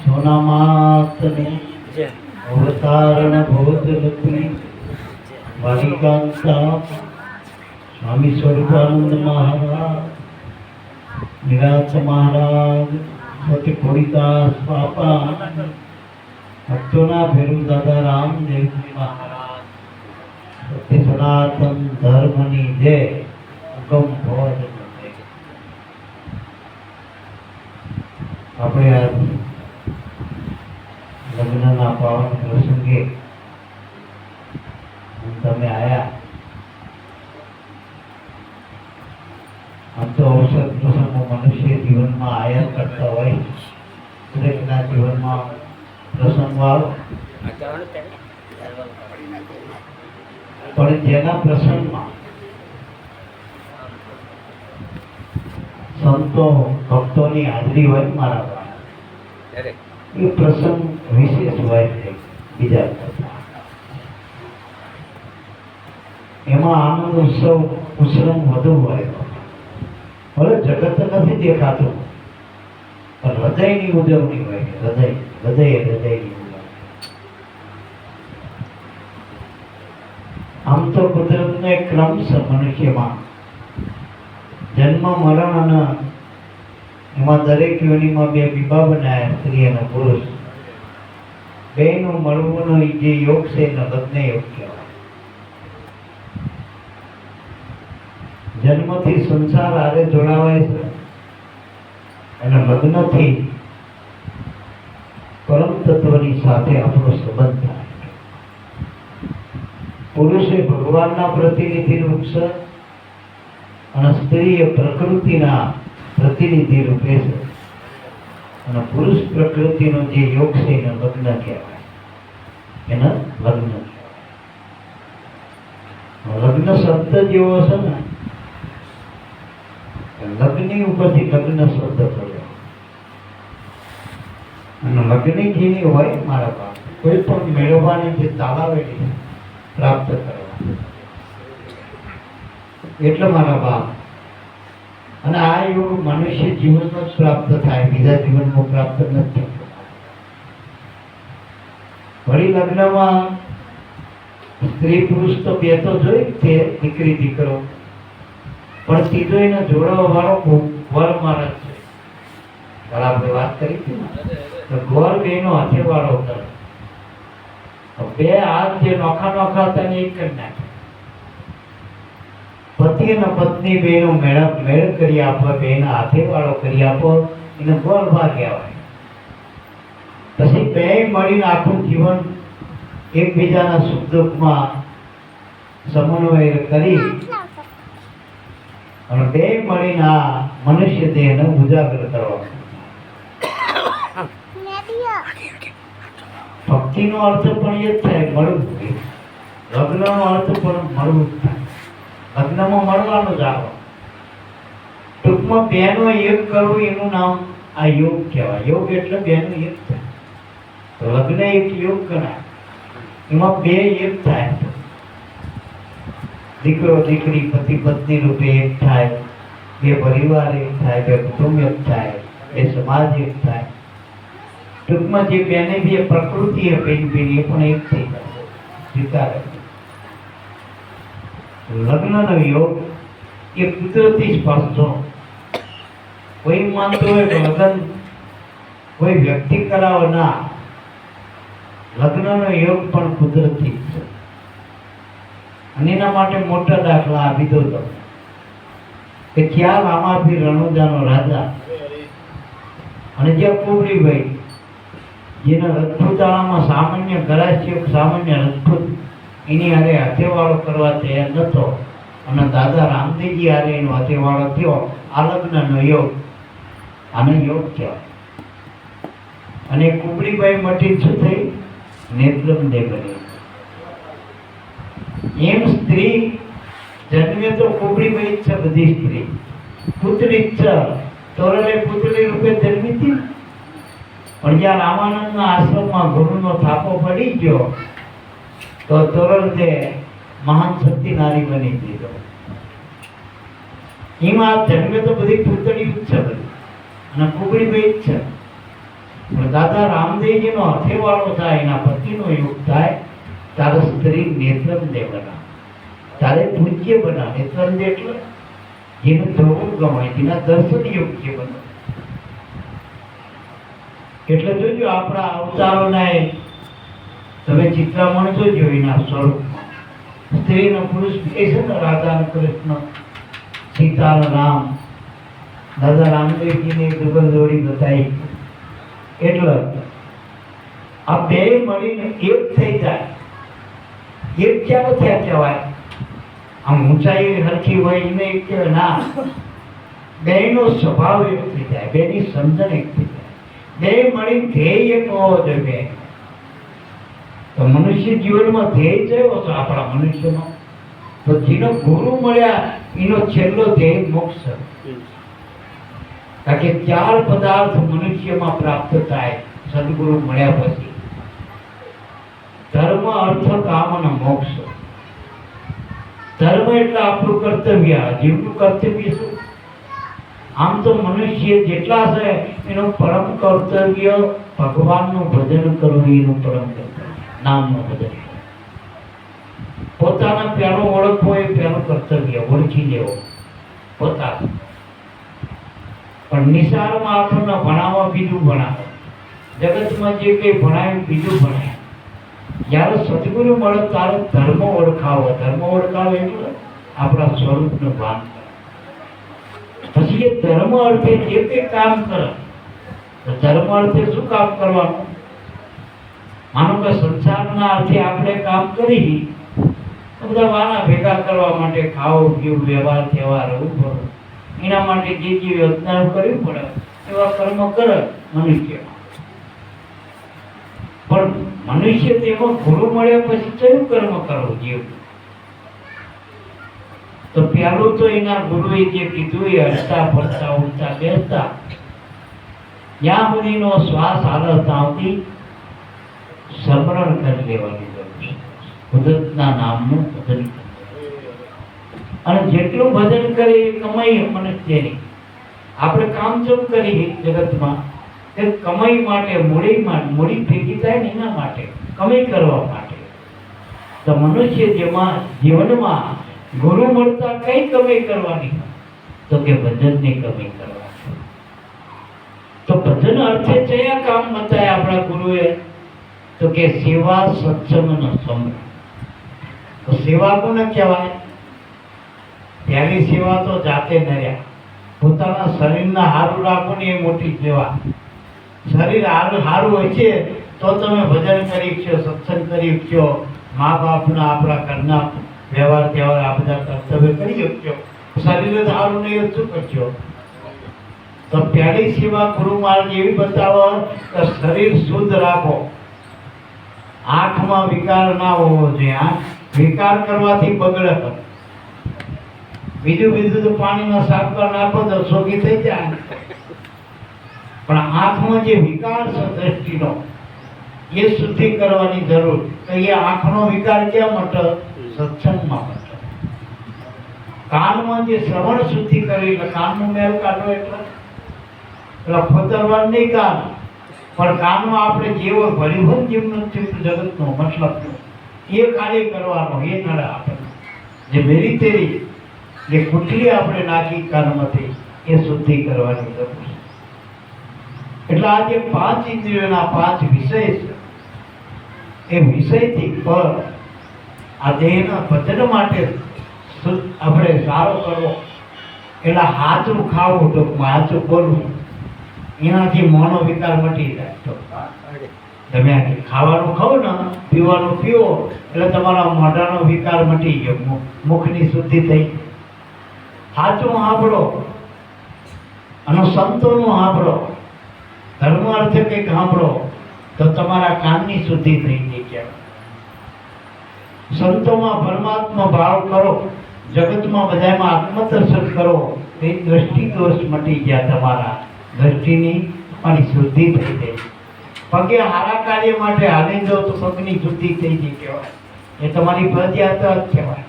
સોનામાતની અવતારણ ભોજલપુરી વાલિકાંતા સ્વામી સ્વરૂપાનંદ મહારાજ નિરાજ મહારાજ સતી ખોડીદાસ બાપા ભક્તોના ભેરુ દાદા રામદેવજી મહારાજ સત્ય સનાતન ધર્મની જય અગમ ભોજ આપણે આ લગ્નના પાવન પ્રસંગે તમે આયા. આમ તો અવસર પ્રસંગો મનુષ્ય જીવનમાં આયા કરતા હોય. દરેકના જીવનમાં પ્રસંગો આવે પણ જેના પ્રસંગમાં સંતો ભક્તોની હાજરી હોય મારા એ પ્રસંગ વિશેષ હોય છે બીજા એમાં આનંદ ઉત્સવ ઉત્સવ વધુ હોય. ભલે જગત નથી દેખાતું પણ હૃદયની ઉજવણી હોય હૃદય હૃદય હૃદયની આમ તો કુદરતને ક્રમ છે મનુષ્યમાં. જન્મ, મરણ એમાં દરેક યોનિમાં બે વિવાહ બનાયા, સ્ત્રી અને પુરુષ. બેનું મળવુંનો જે યોગ છે, એને લગ્ન યોગ કહેવાય. જન્મથી સંસાર આરે જોડાવાય છે અને લગ્નથી પરમ તત્વની સાથે આપણો સંબંધ થાય. પુરુષ એ ભગવાનના પ્રતિનિધિ રૂપ છે અને સ્ત્રી એ પ્રકૃતિના પ્રતિનિધિ રૂપે છે. અને પુરુષ પ્રકૃતિનો જે યોગ છે એને લગ્ન કહેવાય. એના લગ્ન લગ્ન શબ્દ જેવો છે ને લગ્ન ઉપરથી લગ્ન શબ્દ પડ્યો. અને લગ્ન જેની હોય મારા પાસે કોઈ પણ મેળવવાની જે તાલાવેલી પ્રાપ્ત કરવા. એટલે મારા બાપ. અને આ યોગ મનુષ્ય જીવનમાં જ પ્રાપ્ત થાય, બીજા જીવનમાં પ્રાપ્ત નથી. વળી લગ્નમાં સ્ત્રી પુરુષ તો બે તો જોઈ તે દીકરી, દીકરો. પણ ત્રીજો એને જોડવા વાળો વર મારા છે. આપણે વાત કરી હતી તો ગોર બેનો હાથે વાળો કરે બે હાથ જે નોખા નોખા હતા એ કરી નાખે. પતિ અને પત્ની બેનો નો મેળ કરી આપો બેના હાથે વાળો કરી આપો એને ગોળ ભાગ કહેવાય પછી બે મળીને આખું જીવન એકબીજાના સુખ દુઃખમાં સમન્વય કરી અને બે મળીને આ મનુષ્ય દેહને ઉજાગર કરવા. ભક્તિનો અર્થ પણ એ જ થાય, મળવું લગ્નનો અર્થ પણ મળવું જ થાય. લગ્નમાં મળવાનું જ ટૂંકમાં બેનો એક કરવું એનું નામ આ યોગ કહેવાય. યોગ એટલે બેનો એક થાય. લગ્ન એક યોગ ગણાય. એમાં બે એક થાય. દીકરો, દીકરી, પતિ, પત્ની રૂપે એક થાય. બે પરિવાર એક થાય, બે કુટુંબ એક થાય, બે સમાજ એક થાય. ટૂંકમાં જે બેને જે પ્રકૃતિ બેન બેન એ પણ એક થઈ જાય. સ્વીકારે. લગ્નનો યોગ એ કુદરતી સ્પર્શો. કોઈ માનતો હોય કે લગ્ન, કોઈ વ્યક્તિ કરાવે ના લગ્નનો યોગ પણ કુદરતી છે. અને એના માટે મોટા દાખલા આપી દો તમે કે ક્યાં રામાભી રણુજાનો રાજા? અને જે કુબડીભાઈ જેના રજપૂતાણામાં સામાન્ય ગરાસ્ય સામાન્ય રજપૂત એની હારે હાથેવાળો કરવા તૈયાર નહોતો અને દાદા રામદેવજી હારે એનો હાથેવાળો થયો. આ લગ્નનો યોગ. આને યોગ કહેવાય. અને કુબડીબાઈ મઠી શું થઈ? નેત્રમ દે બની. એમ સ્ત્રી જન્મે તો કુબડીબાઈ જ છે બધી સ્ત્રી. પુત્રી જ છે તોરલે પુત્રી રૂપે જન્મી હતી. પણ જ્યાં રામાનંદના આશ્રમમાં ગુરુનો થાપો પડી ગયો તો તોરલદે મહાન શક્તિ નારી બની દીધો એમાં જન્મે તો બધી પૂતળીઓ જ છે બધી, અને કુબડી બે જ છે. પણ દાદા રામદેવજીનો હથેવાળો થાય, એના પતિનો યુગ થાય, તારે સ્ત્રી નેત્રંદે બના તારે પૂજ્ય બના નેત્રંદે એટલે જેને ધોવું ગમાય જેના દર્શન યોગ્ય બને એટલે જોજો આપણા અવતારોને તમે ચિત્રામણ જોજો એના સ્વરૂપ. સ્ત્રી નો પુરુષ એ છે ને રાધા કૃષ્ણ. સીતા રામ દાદા રામદેવજીની દુગલ જોડી બતાવી એટલે આ બે મળીને એક થઈ જાય. એક ક્યાં થયા કહેવાય? આમ ઊંચાઈ હરખી હોય એને એક કહેવાય. ના. બેનો સ્વભાવ એક થઈ જાય. બેની સમજણ એક થઈ જાય. બે મળી ધ્યેય એક હોવો જોઈએ. તો મનુષ્ય જીવનમાં ધ્યેય કયો હતો આપણા મનુષ્યમાં. તો જેનો ગુરુ મળ્યા, એનો છેલ્લો ધ્યેય મોક્ષ કારણ કે ચાર પદાર્થ મનુષ્યમાં પ્રાપ્ત થાય, સદગુરુ મળ્યા પછી. ધર્મ, અર્થ, કામ અને મોક્ષ. ધર્મ એટલે આપણું કર્તવ્ય, જીવનું કર્તવ્ય શું? આમ તો મનુષ્ય જેટલા છે, એનું પરમ કર્તવ્ય ભગવાનનું ભજન કરવું, એનું પરમ કર્તવ્ય. નામનું બદલ. પોતાના પેલો ઓળખવો એ પ્યારો કર્તવ્ય, ઓળખી લેવો. પોતાનું પણ નિશાળમાં આપણને ભણાવવા બીજું ભણાવે. જગતમાં જે કંઈ ભણાવ્યું બીજું ભણાય. જ્યારે સદગુરુ મળે ત્યારે ધર્મ ઓળખાવો. ધર્મ ઓળખાવો એટલે આપણા સ્વરૂપનું ભાન પછી એ ધર્મ અર્થે જે કંઈ કામ કરે ધર્મ અર્થે શું કામ કરવાનું? માનો કે સંસારના અર્થે આપણે કામ કરી બધા વાના ભેગા કરવા માટે ખાવું, પીવું, વ્યવહાર, તહેવાર રહેવું પડે એના માટે જે જે યોજનાઓ કરવી પડે, એવા કર્મ કરે મનુષ્ય. પણ મનુષ્ય તેમાં ગુરુ મળ્યા પછી કયું કર્મ કરવું જીવ તો પહેલું તો એના ગુરુએ જે કીધું, એ હસતા, ફરતા ઉડતા બેસતા. જ્યાં સુધીનો શ્વાસ હાલત આવતી સમરણ કરી લેવાની જરૂર છે. કુદરતના નામનું ભજન અને જેટલું ભજન કરે એ કમાઈ મનુષ્યની આપણે કામ જેમ કરીએ જગતમાં, તે કમાઈ માટે, મૂડી મૂડી ભેગી થાય ને એના માટે, કમાઈ કરવા માટે. તો મનુષ્ય જેમાં, જીવનમાં ગુરુ મળતા કઈ કમાઈ કરવાની? તો કે ભજનની કમાઈ કરવાની. તો ભજન અર્થે કયા કામ બતાય આપણા ગુરુએ. તો કે સેવા સત્સંગ અને તો સેવા કોને કહેવાય? પહેલી સેવા તો જાતે નર્યા. પોતાના શરીરના હારું રાખો એ મોટી સેવા. શરીર હારું હારું હોય છે, તો તમે ભજન કરી છો સત્સંગ કરી છો મા બાપના આપણા ઘરના વ્યવહાર, તહેવાર, આ બધા કર્તવ્ય કરી શકશો. શરીર સારું નહીં શું કરશો? તો પહેલી સેવા ગુરુ માર્ગ એવી બતાવો કે શરીર શુદ્ધ રાખો. આંખમાં વિકાર ના હોવો જોઈએ વિકાર કરવાથી બગડે બીજું બીજું તો પાણીમાં સાકર નાખો તો સોગી થઈ જાય. પણ આંખમાં જે વિકાર છે દ્રષ્ટિનો, એ શુદ્ધિ કરવાની જરૂર. તો એ આંખનો વિકાર ક્યાં મટે? સત્સંગમાં મટે. કાનમાં જે શ્રવણ શુદ્ધિ કરવી એટલે કાનનું મેલ કાઢવો એટલે. એટલે ફતરવાન નહીં કાન પણ કાનો આપણે જેવો ભરીભર છે જગતનો મતલબ એ કાર્ય કરવાનો એ નડે આપણને જે મેરી તેરી, જે કુટલી આપણે નાખી કાનમાંથી એ શુદ્ધિ કરવાની જરૂર છે. એટલે આ જે પાંચ ઇન્દ્રિયોના પાંચ વિષય છે, એ વિષયથી પર આ દેહના ભજન માટે આપણે સારો કરવો. એટલે હાથ ખાવું ટૂંકમાં હાચું બોલવું એનાથી મોનો વિકાર મટી જાય ટૂંકમાં. તમે ખાવાનું ખાઓ ને, પીવાનું પીવો એટલે તમારા મોઢાનો વિકાર મટી ગયો મુખની શુદ્ધિ થઈ સાચું સાંભળો અને સંતોનું સાંભળો ધર્મ અર્થ કંઈક સાંભળો તો તમારા કાનની શુદ્ધિ થઈ ગઈ કહેવાય. સંતોમાં પરમાત્મા ભાવ કરો. જગતમાં બધામાં આત્મદર્શન કરો. એ દ્રષ્ટિ દોષ મટી ગયા તમારા. દ્રષ્ટિની અને શુદ્ધિ થઈ જાય. પગે હારા કાર્ય માટે હાલી જાઓ તો પગની શુદ્ધિ થઈ ગઈ કહેવાય. એ તમારી ફરજિયાત જ કહેવાય.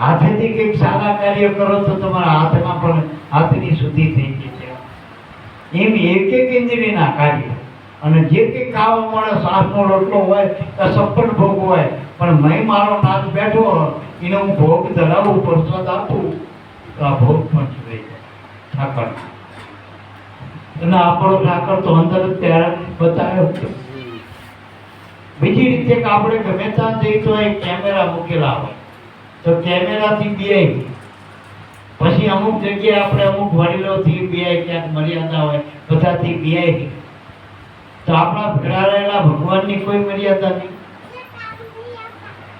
હાથેથી કંઈક સારા કાર્ય કરો તો તમારા હાથમાં પણ હાથની શુદ્ધિ થઈ ગઈ છે એમ એક એક ઇન્દ્રિયના કાર્ય. અને જે કંઈ ખાવા મળે સાસનો રોટલો હોય, કે સપ્પન ભોગ હોય, પણ મેં મારો નાથ બેઠો એનો હું ભોગ ધરાવું, પ્રસાદ આપું, તો આ ભોગ પણ જોઈ ઠાકર અને આપણો ઠાકર તો અંદર ત્યારે બતાવ્યો બીજી રીતે કે આપણે ગમે ત્યાં જઈએ તો એક કેમેરા મૂકેલા હોય. તો કેમેરાથી બીઆઈ પછી અમુક જગ્યાએ આપણે અમુક વડીલોથી બીઆઈ ક્યાંક મર્યાદા હોય, બધાથી બીઆઈ તો આપણા ભેળા રહેલા ભગવાનની કોઈ મર્યાદા નહીં.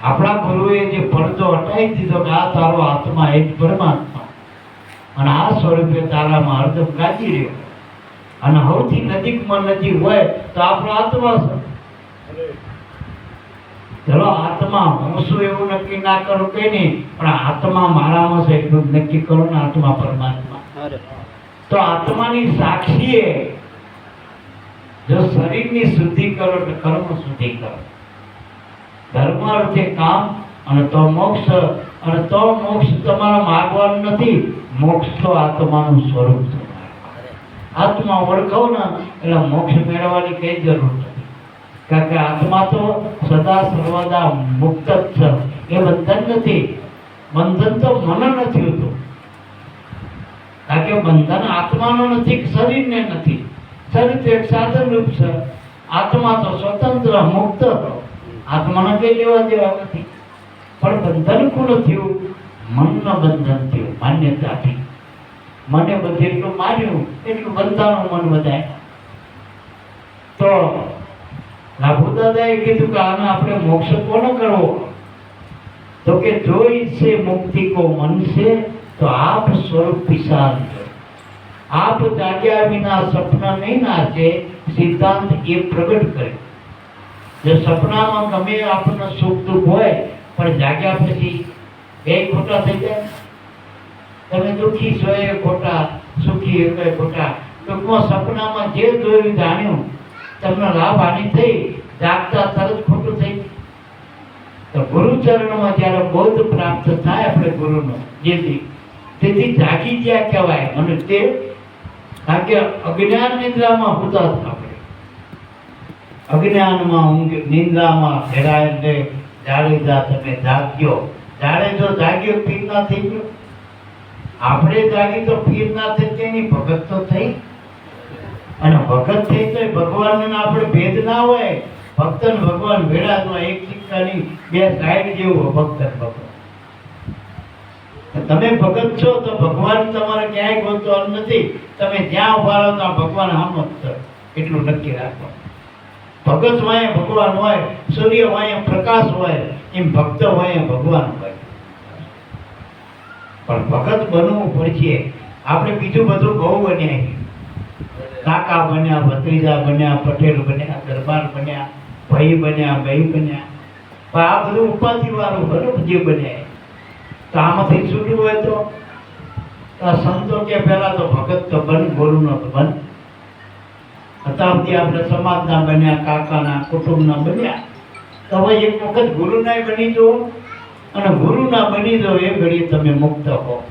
આપણા ગુરુએ જે પડદો હટાવી દીધો કે આ તારો આત્મા એ જ પરમાત્મા. અને આ સ્વરૂપે તારામાં હરદમ ગાજી રહ્યો. અને સૌથી નજીકમાં નજીક હોય તો આપણો આત્મા છે. ચલો આત્મા હું શું એવું નક્કી ના કરું કે નહીં પણ આત્મા મારામાં છે એટલું જ નક્કી કરો ને આત્મા પરમાત્મા. તો આત્માની સાક્ષીએ જો શરીરની શુદ્ધિ કરો તો કર્મ શુદ્ધિ કરો. ધર્મ અર્થે કામ અને તો મોક્ષ અને તો મોક્ષ તમારા માગવાનું નથી મોક્ષ તો આત્માનું સ્વરૂપ છે. આત્મા ઓળખો ને, એટલે મોક્ષ મેળવવાની કઈ જરૂર નથી. કારણ કે આત્મા તો સદા સર્વદા મુક્ત જ છે. એ બંધન નથી. બંધન તો મન નથી હોતું. કારણ કે બંધન આત્માનો નથી, શરીરને નથી. શરીર તો એક સાધન રૂપ છે. આત્મા તો સ્વતંત્ર, મુક્ત આત્માને કઈ લેવા દેવા નથી. પણ બંધન કોણ થયું? મનનું બંધન થયું. માન્યતાથી મને બધે એટલું માર્યું, એટલું બંધાણું મન બધાય તો લાભુદાદાએ કીધું કે આનો આપણે મોક્ષ કોનો કરવો? તો કે જો ઈચ્છે મુક્તિ કો મન છે, તો આપ સ્વરૂપ છે. આપ જાગ્યા વિના સપના નહીં નાચે, સિદ્ધાંત એ પ્રગટ કરે. જો સપનામાં ગમે આપણને સુખ દુઃખ હોય, પણ જાગ્યા પછી એ ખોટા થઈ જાય. તમે દુઃખી છો એ ખોટા, સુખી એ ખોટા. ટૂંકમાં સપનામાં જે જોયું જાણ્યું, તમને લાભ હાનિ થઈ, જાગતા તરત ખોટું થઈ. તો ગુરુચરણમાં જ્યારે બોધ પ્રાપ્ત થાય આપણે ગુરુનો, જેથી, તેથી જાગી ગયા કહેવાય. અને તે કારણ અજ્ઞાન નિંદ્રામાં હોતા આપણે. અજ્ઞાનમાં ઊંઘ નિંદ્રામાં એટલે જાડેજા તમે જાગ્યો. જાડેજો જાગ્યો પીતા થઈ ગયો. આપણે જાગી તો પીર ના થઈ ની ભગત તો થઈ. અને ભગત થઈ તો ભગવાન આપણે ભેદ ના હોય. ભક્ત ભગવાન ભેળા નો એક સિક્કાની બે સાઈડ જેવું ભક્ત ભગવાન. તમે ભગત છો તો ભગવાન તમારે ક્યાંય ગોતો નથી. તમે જ્યાં ઊભા રહો ત્યાં ભગવાન આમ જ એટલું નક્કી રાખો ભગત હોય ભગવાન હોય, સૂર્ય હોય પ્રકાશ હોય, એમ ભક્ત હોય ભગવાન હોય. પણ ભગત બનવું પડશે આપણે બીજું બધું બહુ બન્યા કાકા બન્યા, ભત્રીજા બન્યા, પટેલ બન્યા, દરબાર બન્યા, ભાઈ બન્યા ભાઈ બન્યા. પણ આ બધું ઉપાધિ વાળું બરોબર જે બન્યા તો આમાંથી છૂટવું હોય તો? આ સંતો કે પહેલા તો ભગત તો બન, ગુરુનો તો બન. અત્યારથી આપણે સમાજના બન્યા, કાકાના, કુટુંબના બન્યા. તો હવે એક વખત ગુરુના બની જુઓ અને ગુરુના બની જાઓ એ ઘડી તમે મુક્ત હો.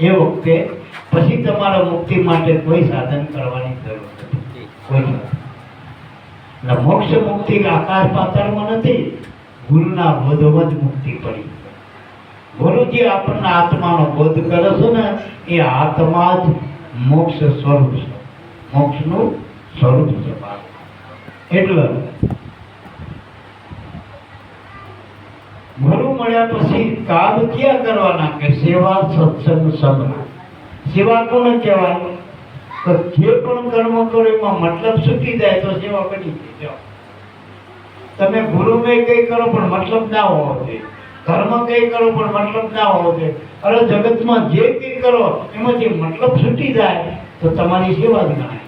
એ વખતે પછી તમારા મુક્તિ માટે કોઈ સાધન કરવાની જરૂર નથી. કોઈ મોક્ષ મુક્તિ આકાશ પાતાળમાં નથી, ગુરુના બોધમાં જ મુક્તિ પડી. ગુરુજી આપણને આત્માનો બોધ કરે છે ને, એ આત્મા જ મોક્ષ સ્વરૂપ છે. મોક્ષનું સ્વરૂપ છે. એટલે ગુરુ મળ્યા પછી કામ ક્યાં કરવાના કે સેવા સત્સંગ સમરા સેવા કોને કહેવાય? તો જે પણ કર્મ કરો એમાં મતલબ સુકી જાય તો સેવા બની. તમે ગુરુમે કઈ કરો પણ મતલબ ના હોવો જોઈએ. ધર્મ કઈ કરો પણ મતલબ ના હોવો જોઈએ. અરે જગતમાં જે કઈ કરો એમાંથી મતલબ છૂટી જાય તો તમારી સેવા જ ગણાય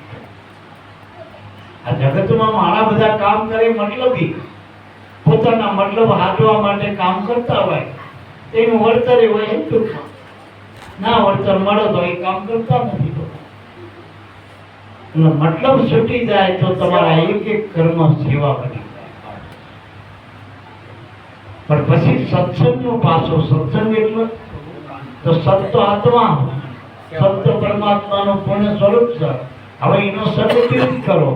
આ જગતમાં માણા બધા કામ કરે મતલબી. પોતાના મતલબ હાંચવા માટે કામ કરતા હોય, એનું વળતર એ હોય એમ ના વળતર મળે તો એ કામ કરતા નથી એટલે મતલબ છૂટી જાય તો તમારા એક એક કર્મ સેવા બની પણ પછી સત્સંગનો પાછો સત્સંગ એટલે તો સત તો આત્મા. સત તો પરમાત્માનું પૂર્ણ સ્વરૂપ છે. હવે એનો સદુપયોગ કરો.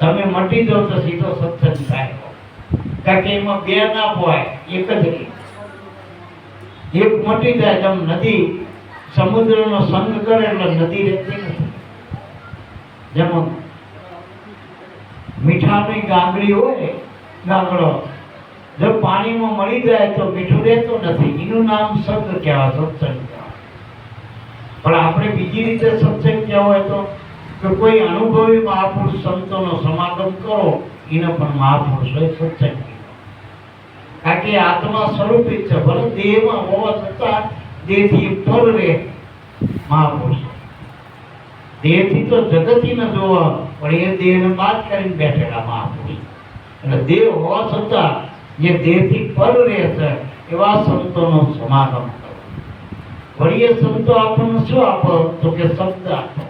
તમે મટી જાઓ તો સીધો સત્સંગ થાય. કારણ કે બે ના હોય, એક જ. એક મટી જાય જેમ નદી, સમુદ્રનો સંગ કરે એટલે નદી રહેતી નથી. જેમાં મીઠાની ગાંગડી હોય ગાંગડો જો પાણીમાં મળી જાય તો મીઠું રહેતું નથી. એનું નામ સંગ કહેવાય, સત્સંગ પણ આપણે બીજી રીતે સત્સંગ કહેવાય તો કે કોઈ અનુભવી મહાપુરુષ સંતોનો સમાગમ કરો એને પણ મહાપુરુષોએ સત્સંગ કારણ કે આત્મા સ્વરૂપિત છે, ભલે દેહમાં હોવા છતાં દેહથી પર રહે મહાપુરુષ દેહથી તો જગતથી ન જોવા, પણ એ દેહને બાદ કરીને બેઠેલા મહાપુરુષ એટલે દેહ હોવા છતાં જે દેહથી પર રહે છે, એવા સંતોનો સમાગમ કરો વળી સંતો આપણને શું આપો? તો કે શબ્દ આપો.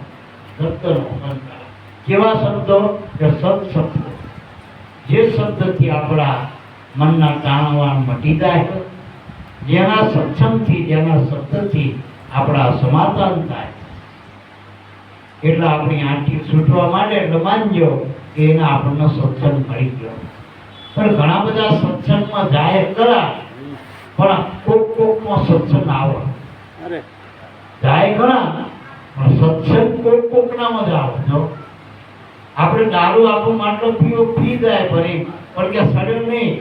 શબ્દનો અલંકાર. કેવા શબ્દો? કે સત શબ્દો જે શબ્દથી આપણા મનના તાણવાણ મટી જાય જેના સત્સંગથી જેના શબ્દથી આપણા સમાધાન થાય. એટલે આપણી આંટી છૂટવા માટે એટલે માનજો કે એને આપણને સત્સંગ મળી ગયો. પણ ઘણા બધા સત્સંગમાં જાય ખરા પણ કોક કોકમાં સત્સંગ આવે. જાય ઘણા પણ સત્સંગ કોક કોકનામાં જ આવે. જો આપણે દારૂ આપણો માટલો પીવો, પી જાય ભરી પણ કે સડે નહીં.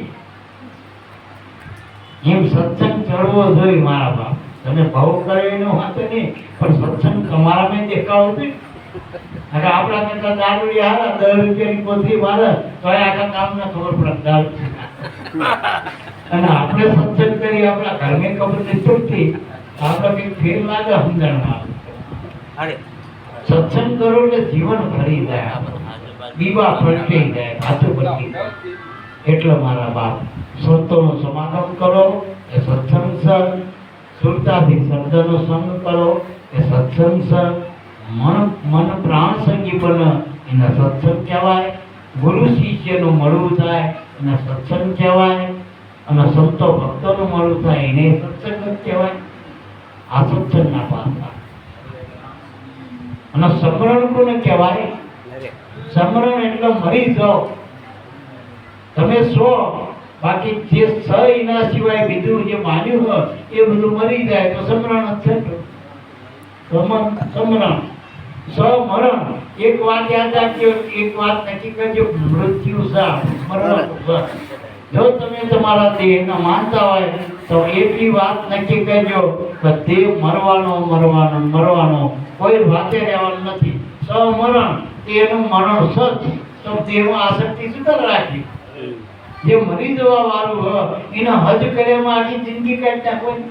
એમ સત્સંગ ચડવો જોઈએ મારા બાપ. તમે ભાવ કરે એનો વાંધો નહીં, પણ સત્સંગ તમારામાં દેખાવો જોઈએ અને આપણા કરતા દારૂ હારા, દસ રૂપિયાની કોથળી મારે, તો આખા કામને ખબર પડે દારૂ અને આપણે સત્સંગ કરી આપણા ઘરને ખબર નથી પડતી. આપણે કંઈક ફેર લાગે સમજણમાં. અરે સત્સંગ કરો એટલે જીવન ફરી જાય દીવા ફરતી જાય કાચું પતી જાય એટલે મારા બાપ, સંતોનો સમાગમ કરો, એ સત્સંગ સંગ સુરતાથી શબ્દનો સંગ કરો, એ સત્સંગ સંગ મન મન પ્રાણ સંગી બને, એને સત્સંગ કહેવાય. ગુરુ શિષ્યનું મળવું થાય, એને સત્સંગ કહેવાય. અને સંતો ભક્તોનું મળવું થાય, એને સત્સંગ કહેવાય. આ સત્સંગના પાસા અને સમરણ કોને કહેવાય? સમરણ એટલે મરી જાઓ તમે સો બાકી જે સ એના સિવાય બીજું જે માન્યું હોય એ બધું મરી જાય તો સમરણ જ છે સમરણ. સમરણ. એક વાત યાદ રાખજો એક વાત નક્કી કરજો મૃત્યુ સા મરણ જો તમે તમારા દેહને માનતા હોય તો એટલી વાત નક્કી કરજો દેહ મરવાનો મરવાનો મરવાનો. કોઈ વાતે રહેવાનું નથી. સમરણ તેનું મરણ સત તો દેહમાં આસક્તિ શું રાખી? જે મરી જવા વાળું હોય એને હજ કર્યામાં આખી જિંદગી કાઢતા કોઈ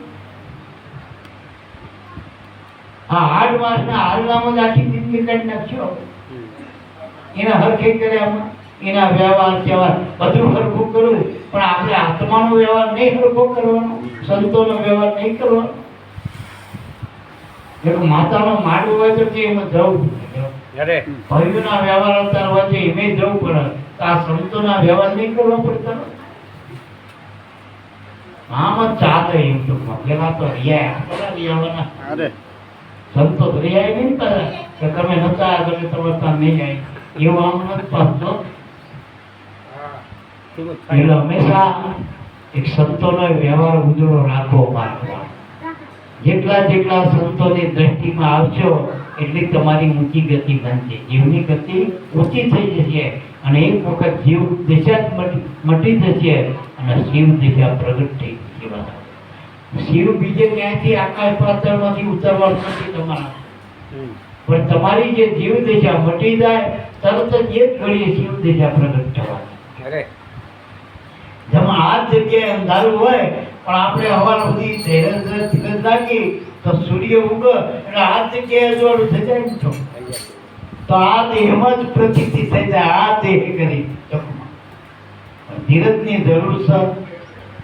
હા આઠ માસના હાલનામાં જ આખી જિંદગી કાઢી નાખ્યો. એના હરખે કર્યામાં. એના વ્યવહાર કહેવાય બધું હરખું કરવું પણ આપણે આત્માનો વ્યવહાર નહીં હરખો કરવાનો, સંતોનો વ્યવહાર નહીં કરવાનો. એક માતાનો માડું હોય તો કે એમાં જવું અરે. ભાઈઓના વ્યવહાર અત્યારે વચ્ચે એમે જવું પડે. તો આ સંતોના વ્યવહાર નહીં કરવા પડતા આમ ચાલે એમ ટૂંકમાં પેલા તો રિયા પેલા રિયાવાના અરે. સંતો તો રિયા નહીં કરે. કે તમે નતા તમે નહીં જાય. એવું આમ નથી પામતો એટલે હંમેશા એક સંતોનો વ્યવહાર ઉજળો રાખવો માનવા જેટલા જેટલા સંતોની દ્રષ્ટિમાં આવશો એટલી તમારી ઊંચી ગતિ બનશે. જીવની ગતિ ઊંચી થઈ જશે અને એક વખત જીવ દિશા મટી- જશે અને શિવ દિશા પ્રગટ થઈ જશે શિવ બીજે ક્યાંથી આકાશ પાત્રમાંથી ઉતરવાનું નથી તમારા. પણ તમારી જે જીવ દિશા મટી જાય તરત જ એક ઘડીએ શિવ દિશા પ્રગટ થવાની. જેમાં આ જગ્યાએ અંધારું હોય પણ આપણે હવાર બધી ધીરજ ધીરજ રાખી તો સૂર્ય ઉગે એટલે આ જગ્યાએ જોડું થઈ જાય. તો. તો આ દેહમાં જ પ્રતીતિ થઈ જાય, આ દેહ કરી ધીરજની જરૂર છે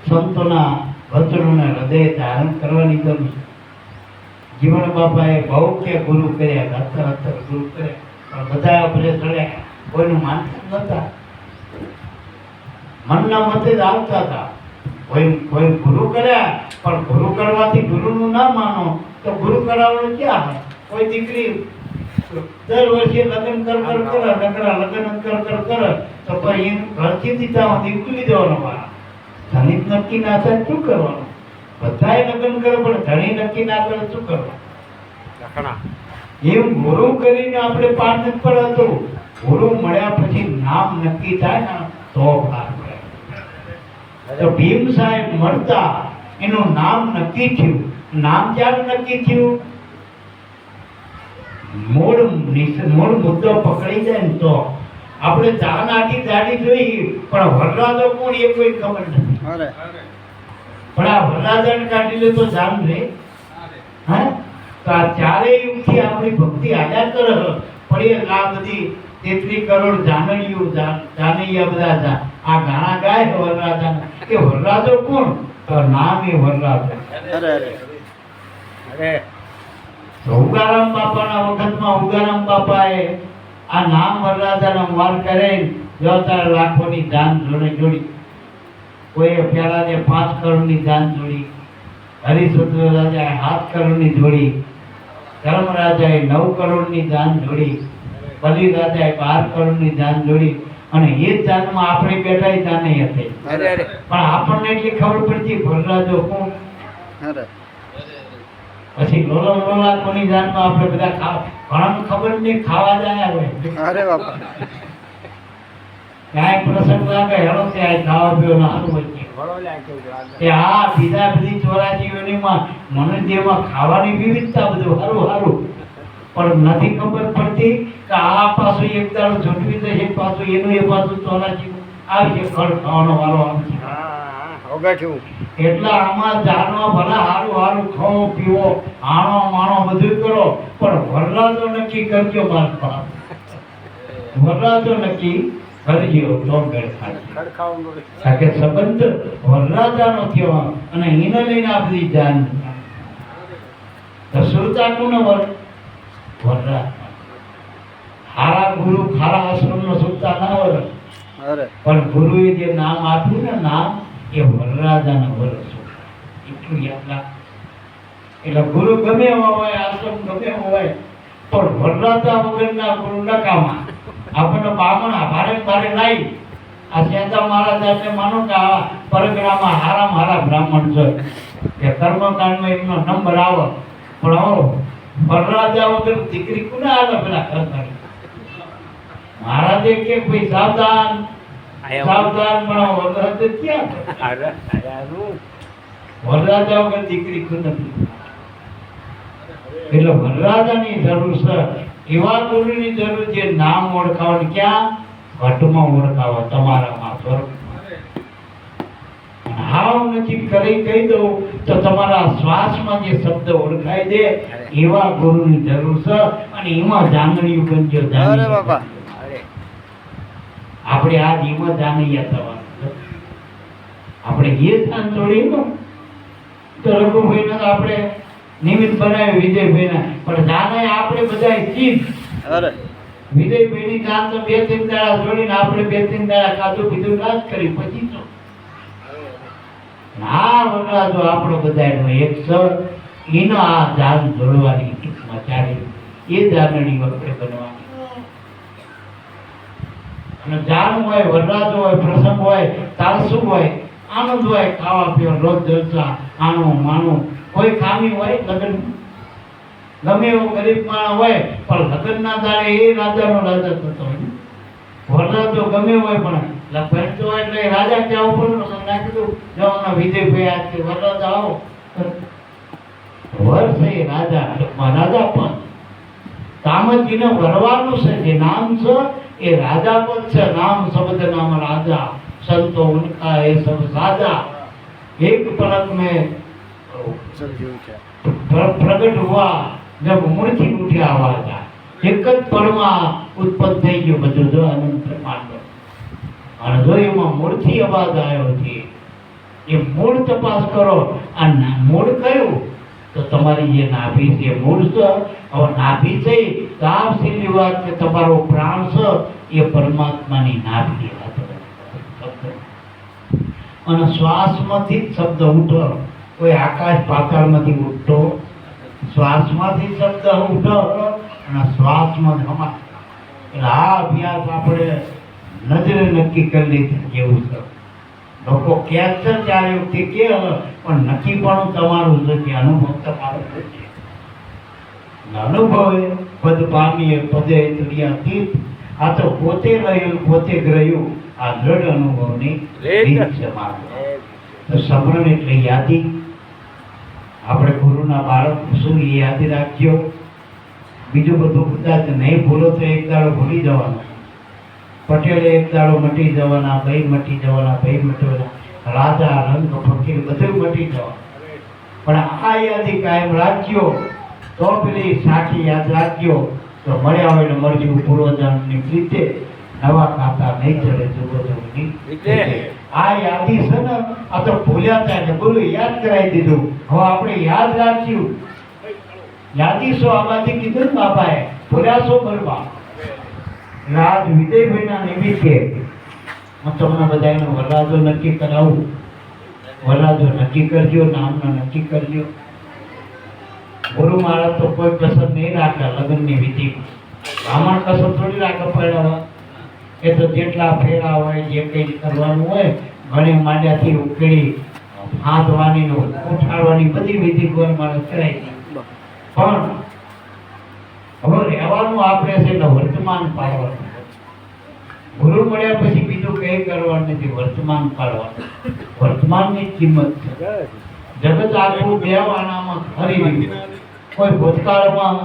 સંતોના વચનોને હૃદય ધારણ કરવાની જરૂર છે. જીવન બાપાએ બહુ કે ગુરુ કર્યા અત્તર અત્તર ગુરુ કર્યા, પણ બધા આપણે ચડ્યા, કોઈનું માનતા નતા મનના મતે જ આવતા હતા. કોઈ કોઈ ગુરુ કર્યા પણ ગુરુ કરવાથી ગુરુનું ના માનો તો ગુરુ કરાવવાનું ક્યાં કોઈ દીકરી દર વર્ષે લગ્ન કર કર કર નકરા લગ્ન કર કર કર તો પછી એનું ઘરથી દીધામાંથી ઉકલી દેવાનો મારા ધનિક નક્કી ના થાય શું કરવાનું? બધાય લગ્ન કરે પણ ધણી નક્કી ના કરે શું કરવાનું? એમ ગુરુ કરીને આપણે પાઠ નથી પડતું ગુરુ મળ્યા પછી નામ નક્કી થાય ને તો પડે તો ભીમ સાહેબ મળતા એનું નામ નક્કી થયું. નામ ક્યારે નક્કી થયું? મૂળ મૂળ મુદ્દો પકડી જાય ને તો. આપણે ચા નાખી દાડી જોઈ પણ વરરાજો કોણ એ કોઈ ખબર નથી. પણ આ વરરાજાને કાઢી લે તો જાન રે. હા? તો આ ચારેય યુગથી આપણી ભક્તિ આજા કરે. પણ એ આ બધી તેત્રી કરોડ જાનડીઓ જાનૈયા બધા આ ગાણા ગાય વરરાજાના. કે વરરાજો કોણ? તો નામ એ વરરાજા. અરે ઉગારામ બાપાના વખતમાં ઉગારામ બાપાએ આ નામ વરરાજાનો વાર કરે જો તારે લાખોની દાન જોડે જોડી. કોઈએ પેલાને પાંચ કરોડની જાન જોડી. હરિસુત્ર રાજાએ સાત કરોડની જોડી. ધર્મરાજાએ નવ કરોડની જાન જોડી. બલિ રાજાએ બાર કરોડની જાન જોડી. અને એ જાનમાં આપણે બેઠા એ જાને હતી પણ આપણને એટલી ખબર પડતી ભરરાજો કોણ પછી લોલા લોલા કોની જાનમાં આપણે બધા ખાવ ઘણાને ખબર નહીં ખાવા જાય હોય અરે બાપા. ક્યાંય પ્રસંગ લાગે હેલો ત્યાં ખાવા. વડોલ્યા કેવું લાગે કે આ બીજા બધી ચોરાજીઓની માં મનુષ્યમાં ખાવાની વિવિધતા બધું સારું સારું પણ નથી ખબર પડતી કે આ પાછું એક દાડો ઝૂંટવી જશે પાછું એનું એ પાછું ચોલાજી આવી છે ખડ ખાવાનો વારો આમ હા એટલે આમાં જાણવા ભલા હારું હારું ખાઓ પીવો આણો માણો બધું કરો પણ વરરાજો નક્કી કરજો માર પણ વરરાજો નક્કી કરજો તો કારણ કે સંબંધ વરરાજાનો થયો અને એને લઈને આપણી જાન. તો સુરતા કોનો વર વરરાજ હારા ગુરુ ખારા આશ્રમનો સુતા ના વર અરે. પણ ગુરુએ જે નામ આપ્યું ને નામ એ વરરાજાના વરસ એટલું યાદ રાખ. એટલે ગુરુ ગમે એવા હોય આશ્રમ ગમે એવો હોય પણ વરરાજા વગરના ગુરુ નકામા. આપણને બામણા ભારે ભારે લાઈ. આ સેતા એટલે માનો કે આ પરગ્રામાં હારા હારા બ્રાહ્મણ છે. કે કર્મકાંડમાં એમનો નંબર આવે. પણ વરરાજા વગર દીકરી કોને આવે પેલા કરતા મહારાજે કે ભાઈ સાવધાન સાવધાન પણ વરરાજે ક્યાં છે? અરે અરે આનું વરરાજા વગર દીકરી કોઈ એટલે વરરાજાની જરૂર છે એવા ગુરુની જરૂર છે નામ ઓળખાવાની ક્યાં? ઘટમાં ઓળખાવા તમારામાં સ્વરૂપમાં અને હાવ નજીક કરી કહી દઉં તો તમારા શ્વાસમાં જે શબ્દ ઓળખાય છે એવા ગુરુની જરૂર છે અને એમાં બનજો. અરે આપણે આ જીવમાં જાનૈયા થવાનું આપણે એ સ્થાન છોડીને તો રઘુભાઈને આપણે નિમિત્ત બનાવ્યું વિજયભાઈને. પણ જાને આપણે બધા ચીજ વિજયભાઈની જાન તો બે ત્રણ દાડા છોડીને આપણે બે ત્રણ દાડા ખાધું બીજું ના જ કરી. પછી ના વરરાજો આપણો બધાનો એક છે એનો આ દાન જોડવાની ટૂંકમાં ચાલે એ જાનણી વખતે બનવાની. અને જાન હોય, વરરાજો હોય, પ્રસંગ હોય તારસું હોય આનંદ હોય, ખાવા પીવા રોજ જલસા, આનું, માનું. કોઈ ખામી હોય, લગ્ન. ગમે એવો ગરીબ માણસ હોય, પણ લગ્નના દાડે એ રાજાનો રાજા થતો હોય. વરરાજો ગમે હોય, પણ પંચો એટલે રાજા ત્યાં મેં કીધું જો હમણાં છે જે નામ શબ્દ નામ રાજા, સંતો એ સબ રાજા. એક પલક મેં પ્રગટ હુઆ, જબ મૂર્તિ ઉઠ્યા વાજા. એક જ પરમાં ઉત્પન્ન થઈ ગયો બધું, જો અનંત બ્રહ્માંડ. એમાં મૂળથી અવાજ આવ્યો છે. એ મૂળ તપાસ કરો. આ મૂળ કયું? તો તમારી જે નાભી છે, મૂળ છે. હવે નાભી છે આ સીધી વાત કે તમારો પ્રાણ છે, એ પરમાત્માની નાભી અને શ્વાસમાંથી જ શબ્દ ઉઠો. કોઈ આકાશ પાતાળમાંથી ઉઠતો. શ્વાસમાંથી શબ્દ ઉઠો. અને શ્વાસમાં જ હમા એટલે આ અભ્યાસ આપણે નજરે નક્કી કરી લીધી જેવું છે. લોકો છે ત્યારે વખતે કે હવે, પણ નક્કી પણ તમારું નથી અનુભવ તમારો છે. અનુભવે પદ પામીએ પદે તુર્યાતીત આ તો પોતે રહ્યું પોતે ગ્રહ્યું. આ દ્રઢ અનુભવની રીત તો સમરણ એટલે યાદી. આપણે ગુરુના બાળક શું એ યાદ રાખજો બીજું બધું કદાચ નહીં ભૂલો તો એક દાડો ભૂલી જવાનું. પટેલે એક દાડો મટી જવાના ભાઈ મટી જવાના ભાઈ મટવાના રાજા રંગ ફકીર બધું મટી જવા પણ આ યાદી કાયમ રાખજો. તો પેલી સાખી યાદ રાખજો. તો મળ્યા હોય ને મરજી પૂર્વજનની રીતે નવા ખાતા નહીં ચડે જુગોજોગની આ યાદી છે ને આ તો ભૂલ્યા હતા ને બોલું યાદ કરાવી દીધું. હવે આપણે યાદ રાખ્યું યાદી શું આમાંથી કીધું ને બાપાએ? ભૂલ્યા શું બરબા આજ વિજયભાઈના નિમિત્તે હું તમને બધાને વરરાજો નક્કી કરાવું. વરરાજો નક્કી કરજો, નામનો નક્કી કરજો. ગુરુ મહારાજ તો કોઈ પ્રસંગ નહીં રાખે લગ્નની વિધિ. બ્રાહ્મણ કસર થોડી રાખે પડ્યા એ તો જેટલા ફેરા હોય, જે કંઈ કરવાનું હોય, ઘણી માંડ્યાથી ઉકેળી હાથવાની ઉઠાડવાની બધી વિધિ કોઈ માણસ કરાવી. પણ હવે રહેવાનું આપણે છે એટલે વર્તમાન પાડવાનું ગુરુ મળ્યા પછી બીજું કંઈ કરવાનું નથી, વર્તમાન પાડવાનું વર્તમાનની કિંમત છે. જગત આખું બેવાનામાં ખરી રહ્યું કોઈ ભૂતકાળમાં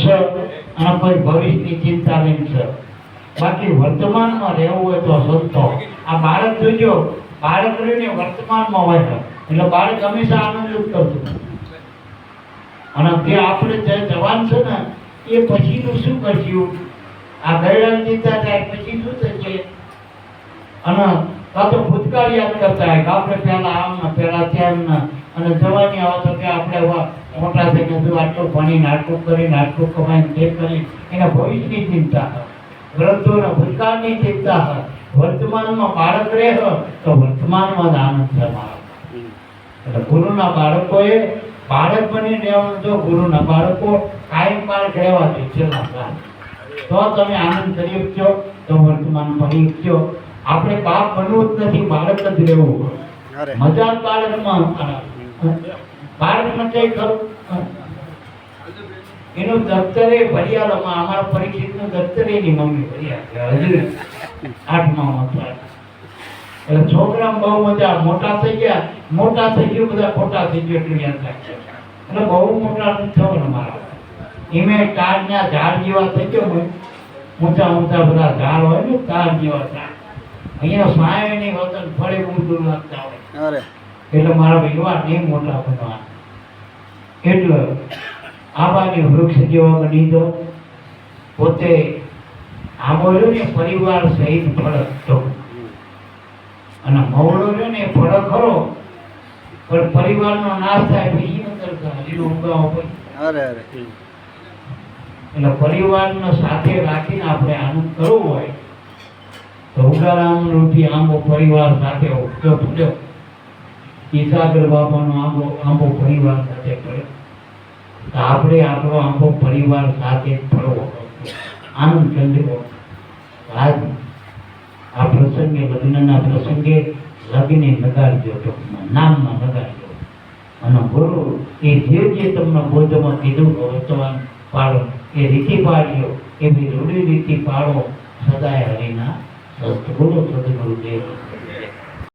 છે અને કોઈ ભવિષ્યની ચિંતા નહીં છે. બાકી વર્તમાનમાં રહેવું હોય તો સંતો આ બાળક જોજો, બાળક રહીને વર્તમાનમાં હોય એટલે બાળક હંમેશા આનંદ જ કરતું અને જે આપણે જે જવાન છે ને એ પછીનું શું કરશું? આ ગયડાની ચિંતા થાય પછી શું થશે? અને કાં તો ભૂતકાળ યાદ કરતા હોય કે આપણે પહેલા આમના ને પહેલા તેમ અને જવાની આવે તો કે આપણે મોટા થઈને જો આટલું ભણીને આટલું કરીને આટલું કમાઈને તે કરી એના ભવિષ્યની ચિંતા હોય. ગ્રંથોના ભૂતકાળની ચિંતા હોય. વર્તમાનમાં બાળક રહે તો વર્તમાનમાં જ આનંદ મારો એટલે ગુરુના બાળકોએ બાળક બની રહેવાનું જો ગુરુના બાળકો કાયમ બાળક રહેવા જોઈએ છેલ્લા તો તમે આનંદ કરી શકશો તો વર્તમાન ભણી શકશો. આપણે બાપ બનવું જ નથી બાળક જ રહેવું મજા બાળકમાં બાળકમાં કઈ ખરું. એનું દફતરે ભરિયાળમાં અમારા પરીક્ષિતનું દફતરે એની મમ્મી ભરિયાળ છે હજુ આઠમામાં એટલે છોકરા બહુ મજા મોટા થઈ ગયા. મોટા થઈ ગયું બધા ખોટા થઈ ગયું એટલું યાદ રાખજો એટલે બહુ મોટા નથી થવાના મારા. એમે ટાળના ઝાડ જેવા થઈ ગયો હોય ઊંચા ઊંચા બધા ઝાડ હોય ને તાર જેવા ઝાડ. અહીંયા નહીં હોતા ફળે ઊંધું લાગતા હોય. એટલે મારા ભગવાન નહીં મોટા બનવા એટલે આંબાની વૃક્ષ જેવા બની દો પોતે આંબો ને પરિવાર સહિત ફળક તો અને મવડો ને ફળ ખરો પણ પરિવારનો નાશ થાય તો એ અંદર લીલો ઉગાવો પડે અરે અરે. એટલે પરિવારનો સાથે રાખીને આપણે આનંદ કરવો હોય તો ઉગારામ રૂપી આંબો પરિવાર સાથે ઉગતો પડ્યો ઈસાગર બાપાનો આંબો આંબો પરિવાર સાથે પડ્યો. તો આપણે આપણો આંબો પરિવાર સાથે પડવો આનંદ ચંદ્ર આજ આ પ્રસંગે લગ્નના પ્રસંગે લગ્ને લગાડજો ટૂંકમાં, નામમાં લગાડજો. અને ગુરુ એ જે જે તમને બોધમાં કીધું વર્તમાન પાડો. એ રીતિ પાડ્યો એવી રૂઢી રીતિ પાડો, સદાય હરિના સદગુરુ સદગુરુ દેવ